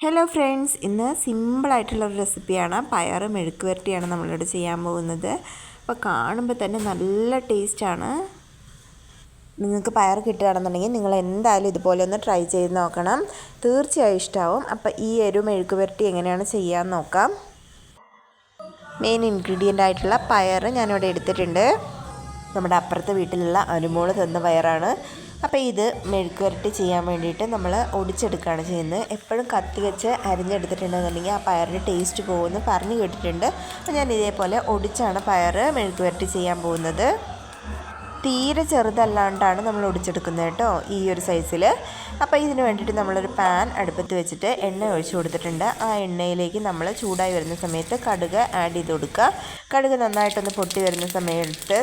Hello friends ഇന്ന് സിമ്പിളായിട്ടുള്ള ഒരു റെസിപ്പിയാണ് പയറും മെഴുക്ക് വരട്ടിയാണ് നമ്മളിവിടെ ചെയ്യാൻ പോകുന്നത്. അപ്പോൾ കാണുമ്പോൾ തന്നെ നല്ല ടേസ്റ്റാണ് നിങ്ങൾക്ക് പയർ കിട്ടുകയാണെന്നുണ്ടെങ്കിൽ നിങ്ങൾ എന്തായാലും ഇതുപോലെ ഒന്ന് ട്രൈ ചെയ്ത് നോക്കണം. തീർച്ചയായും ഇഷ്ടമാവും അപ്പോൾ ഈ എരു മെഴുക്ക് വരട്ടി എങ്ങനെയാണ് ചെയ്യാൻ നോക്കാം. മെയിൻ ഇൻഗ്രീഡിയന്റ് ആയിട്ടുള്ള പയർ ഞാനിവിടെ എടുത്തിട്ടുണ്ട്. നമ്മുടെ അപ്പുറത്തെ വീട്ടിലുള്ള അനുമോൾ തന്ന പയറാണ്. അപ്പോൾ ഇത് മെഴുക്ക് വരട്ടി ചെയ്യാൻ വേണ്ടിയിട്ട് നമ്മൾ ഒടിച്ചെടുക്കുകയാണ് ചെയ്യുന്നത്. എപ്പോഴും കത്തി വെച്ച് അരിഞ്ഞെടുത്തിട്ടുണ്ടെന്നുണ്ടെങ്കിൽ ആ പയറിന്റെ ടേസ്റ്റ് പോകുമെന്ന് പറഞ്ഞു കേട്ടിട്ടുണ്ട്. അപ്പോൾ ഞാൻ ഇതേപോലെ ഒടിച്ചാണ് പയർ മെഴുക്ക് വരട്ടി ചെയ്യാൻ പോകുന്നത്. തീരെ ചെറുതല്ലാണ്ടാണ് നമ്മൾ ഒടിച്ചെടുക്കുന്നത് കേട്ടോ ഈ ഒരു സൈസിൽ. അപ്പോൾ ഇതിന് വേണ്ടിയിട്ട് നമ്മളൊരു പാൻ അടുപ്പത്ത് വെച്ചിട്ട് എണ്ണ ഒഴിച്ചു കൊടുത്തിട്ടുണ്ട്. ആ എണ്ണയിലേക്ക് നമ്മൾ ചൂടായി വരുന്ന സമയത്ത് കടുക് ആഡ് ചെയ്ത് കൊടുക്കുക. കടുക് നന്നായിട്ടൊന്ന് പൊട്ടി വരുന്ന സമയത്ത്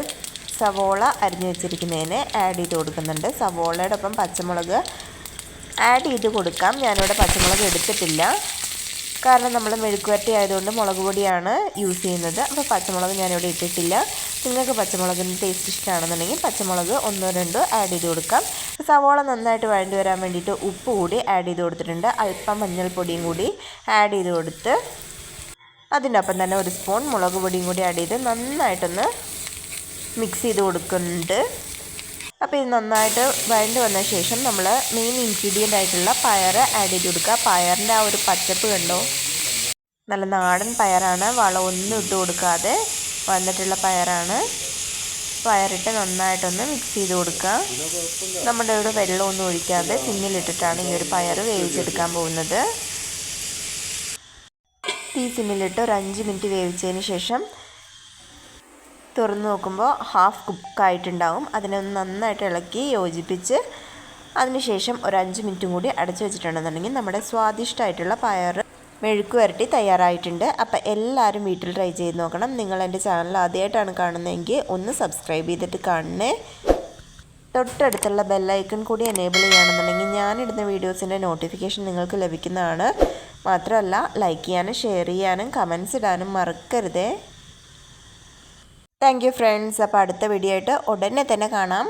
സവോള അരിഞ്ഞു വെച്ചിരിക്കുന്നതിന് ആഡ് ചെയ്ത് കൊടുക്കുന്നുണ്ട്. സവോളയുടെ ഒപ്പം പച്ചമുളക് ആഡ് ചെയ്ത് കൊടുക്കാം. ഞാനിവിടെ പച്ചമുളക് എടുത്തിട്ടില്ല. കാരണം നമ്മൾ മെഴുക്കുവരട്ടി ആയതുകൊണ്ട് മുളക് പൊടിയാണ് യൂസ് ചെയ്യുന്നത്. അപ്പോൾ പച്ചമുളക് ഞാനിവിടെ ഇട്ടിട്ടില്ല. നിങ്ങൾക്ക് പച്ചമുളകിന്റെ ടേസ്റ്റ് ഇഷ്ടമാണെന്നുണ്ടെങ്കിൽ പച്ചമുളക് ഒന്നോ രണ്ടോ ആഡ് ചെയ്ത് കൊടുക്കാം. സവോള നന്നായിട്ട് വഴണ്ടി വരാൻ വേണ്ടിയിട്ട് ഉപ്പ് കൂടി ആഡ് ചെയ്ത് കൊടുത്തിട്ടുണ്ട്. അല്പം മഞ്ഞൾപ്പൊടിയും കൂടി ആഡ് ചെയ്ത് കൊടുത്ത് അതിനൊപ്പം തന്നെ ഒരു സ്പൂൺ മുളക് പൊടിയും കൂടി ആഡ് ചെയ്ത് നന്നായിട്ടൊന്ന് മിക്സ് ചെയ്ത് കൊടുക്കുന്നുണ്ട്. അപ്പോൾ ഇത് നന്നായിട്ട് വഴണ്ട് വന്ന ശേഷം നമ്മൾ മെയിൻ ഇൻഗ്രീഡിയന്റ് ആയിട്ടുള്ള പയർ ആഡ് ചെയ്ത് കൊടുക്കുക. പയറിന്റെ ആ ഒരു പച്ചപ്പ് കണ്ടോ? നല്ല നാടൻ പയറാണ്. വളമൊന്നും ഇട്ട് കൊടുക്കാതെ വന്നിട്ടുള്ള പയറാണ്. പയറിട്ട് നന്നായിട്ടൊന്ന് മിക്സ് ചെയ്ത് കൊടുക്കുക. നമ്മുടെ ഇവിടെ വെള്ളമൊന്നും ഒഴിക്കാതെ സിമ്മിലിട്ടിട്ടാണ് ഈ ഒരു പയർ വേവിച്ചെടുക്കാൻ പോകുന്നത്. തീ സിമ്മിലിട്ട് ഒരു അഞ്ച് മിനിറ്റ് വേവിച്ചതിന് ശേഷം തുറന്ന് നോക്കുമ്പോൾ ഹാഫ് കുക്കായിട്ടുണ്ടാവും അതിനെ ഒന്ന് നന്നായിട്ട് ഇളക്കി യോജിപ്പിച്ച് അതിനുശേഷം ഒരു അഞ്ച് മിനിറ്റും കൂടി അടച്ചു വെച്ചിട്ടുണ്ടെന്നുണ്ടെങ്കിൽ നമ്മുടെ സ്വാദിഷ്ടമായിട്ടുള്ള പയർ മെഴുക്ക് വരട്ടി തയ്യാറായിട്ടുണ്ട്. അപ്പോൾ എല്ലാവരും വീട്ടിൽ ട്രൈ ചെയ്ത് നോക്കണം. നിങ്ങൾ എന്റെ ചാനൽ ആദ്യമായിട്ടാണ് കാണുന്നതെങ്കിൽ ഒന്ന് സബ്സ്ക്രൈബ് ചെയ്തിട്ട് കാണണേ. തൊട്ടടുത്തുള്ള ബെല്ലൈക്കൺ കൂടി എനേബിൾ ചെയ്യുകയാണെന്നുണ്ടെങ്കിൽ ഞാനിടുന്ന വീഡിയോസിന്റെ നോട്ടിഫിക്കേഷൻ നിങ്ങൾക്ക് ലഭിക്കുന്നതാണ്. മാത്രമല്ല ലൈക്ക് ചെയ്യാനും ഷെയർ ചെയ്യാനും കമൻസ് ഇടാനും മറക്കരുതേ. Thank you friends. അപ്പോൾ അടുത്ത വീഡിയോ ആയിട്ട് ഉടനെ തന്നെ കാണാം.